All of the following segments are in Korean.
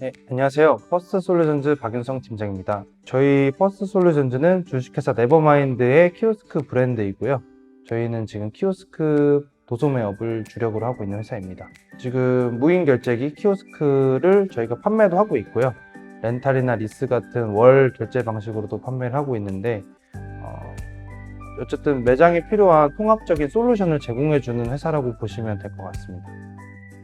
네, 안녕하세요. 퍼스트 솔루션즈 박윤성 팀장입니다. 저희 퍼스트 솔루션즈는 주식회사 네버마인드의 키오스크 브랜드이고요. 저희는 지금 키오스크 도소매 업을 주력으로 하고 있는 회사입니다. 지금 무인 결제기 키오스크를 저희가 판매도 하고 있고요. 렌탈이나 리스 같은 월 결제 방식으로도 판매를 하고 있는데 어, 어쨌든 매장에 필요한 통합적인 솔루션을 제공해주는 회사라고 보시면 될 것 같습니다.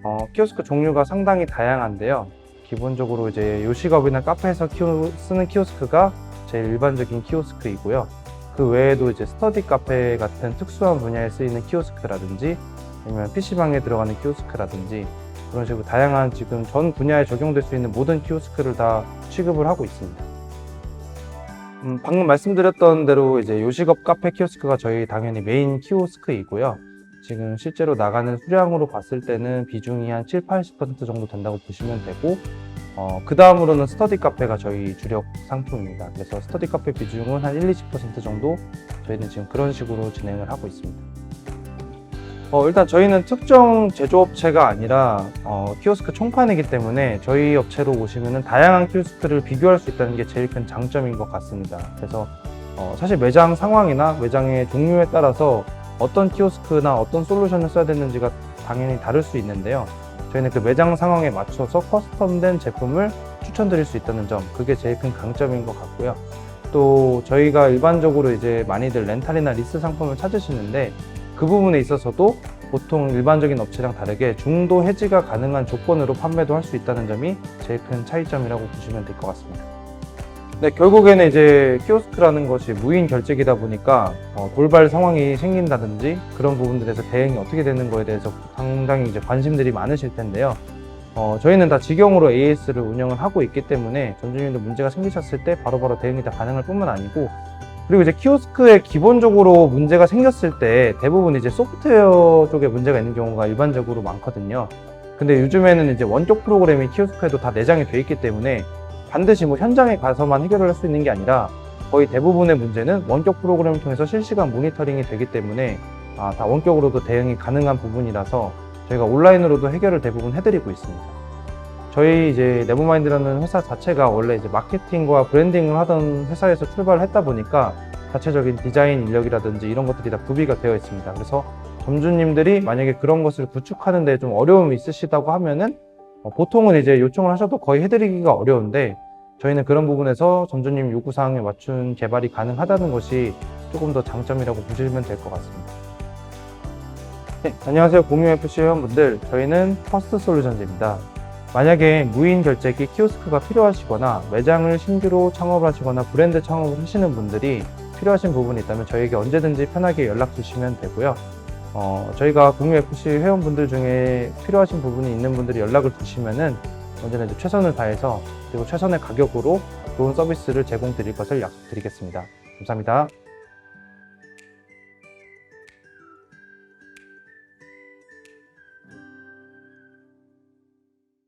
어, 키오스크 종류가 상당히 다양한데요. 기본적으로 이제 요식업이나 카페에서 키우, 쓰는 키오스크가 제일 일반적인 키오스크이고요. 그 외에도 이제 스터디 카페 같은 특수한 분야에 쓰이는 키오스크라든지 아니면 PC방에 들어가는 키오스크라든지 그런 식으로 다양한 지금 전 분야에 적용될 수 있는 모든 키오스크를 다 취급을 하고 있습니다. 음, 방금 말씀드렸던 대로 이제 요식업 카페 키오스크가 저희 당연히 메인 키오스크이고요. 지금 실제로 나가는 수량으로 봤을 때는 비중이 한 7, 80% 정도 된다고 보시면 되고 어, 그 다음으로는 스터디 카페가 저희 주력 상품입니다. 그래서 스터디 카페 비중은 한 1, 20% 정도 저희는 지금 그런 식으로 진행을 하고 있습니다. 어, 일단 저희는 특정 제조업체가 아니라 어, 키오스크 총판이기 때문에 저희 업체로 오시면 다양한 키오스크를 비교할 수 있다는 게 제일 큰 장점인 것 같습니다. 그래서 어, 사실 매장 상황이나 매장의 종류에 따라서 어떤 키오스크나 어떤 솔루션을 써야 되는지가 당연히 다를 수 있는데요. 저희는 그 매장 상황에 맞춰서 커스텀된 제품을 추천드릴 수 있다는 점, 그게 제일 큰 강점인 것 같고요. 또 저희가 일반적으로 이제 많이들 렌탈이나 리스 상품을 찾으시는데 그 부분에 있어서도 보통 일반적인 업체랑 다르게 중도 해지가 가능한 조건으로 판매도 할 수 있다는 점이 제일 큰 차이점이라고 보시면 될 것 같습니다. 네, 결국에는 이제 키오스크라는 것이 무인 결제기다 보니까 어, 돌발 상황이 생긴다든지 그런 부분들에서 대응이 어떻게 되는 거에 대해서 상당히 이제 관심들이 많으실 텐데요. 어, 저희는 다 직영으로 AS를 운영을 하고 있기 때문에 전주님도 문제가 생기셨을 때 바로바로 대응이 다 가능할 뿐만 아니고 그리고 이제 키오스크에 기본적으로 문제가 생겼을 때 대부분 이제 소프트웨어 쪽에 문제가 있는 경우가 일반적으로 많거든요. 근데 요즘에는 이제 원격 프로그램이 키오스크에도 다 내장이 돼 있기 때문에 반드시 뭐 현장에 가서만 해결을 할 수 있는 게 아니라 거의 대부분의 문제는 원격 프로그램을 통해서 실시간 모니터링이 되기 때문에 아, 다 원격으로도 대응이 가능한 부분이라서 저희가 온라인으로도 해결을 대부분 해드리고 있습니다. 저희 이제 네버마인드라는 회사 자체가 원래 이제 마케팅과 브랜딩을 하던 회사에서 출발을 했다 보니까 자체적인 디자인 인력이라든지 이런 것들이 다 구비가 되어 있습니다. 그래서 점주님들이 만약에 그런 것을 구축하는데 좀 어려움이 있으시다고 하면은 어, 보통은 이제 요청을 하셔도 거의 해드리기가 어려운데 저희는 그런 부분에서 점주님 요구사항에 맞춘 개발이 가능하다는 것이 조금 더 장점이라고 보시면 될 것 같습니다. 네, 안녕하세요. 공유FC 회원분들. 저희는 퍼스트 솔루션즈입니다. 만약에 무인 결제기 키오스크가 필요하시거나 매장을 신규로 창업하시거나 브랜드 창업을 하시는 분들이 필요하신 부분이 있다면 저에게 언제든지 편하게 연락 주시면 되고요. 어, 저희가 공유 FC 회원분들 중에 필요하신 부분이 있는 분들이 연락을 주시면은 이제 최선을 다해서 그리고 최선의 가격으로 좋은 서비스를 제공 드릴 것을 약속드리겠습니다. 감사합니다.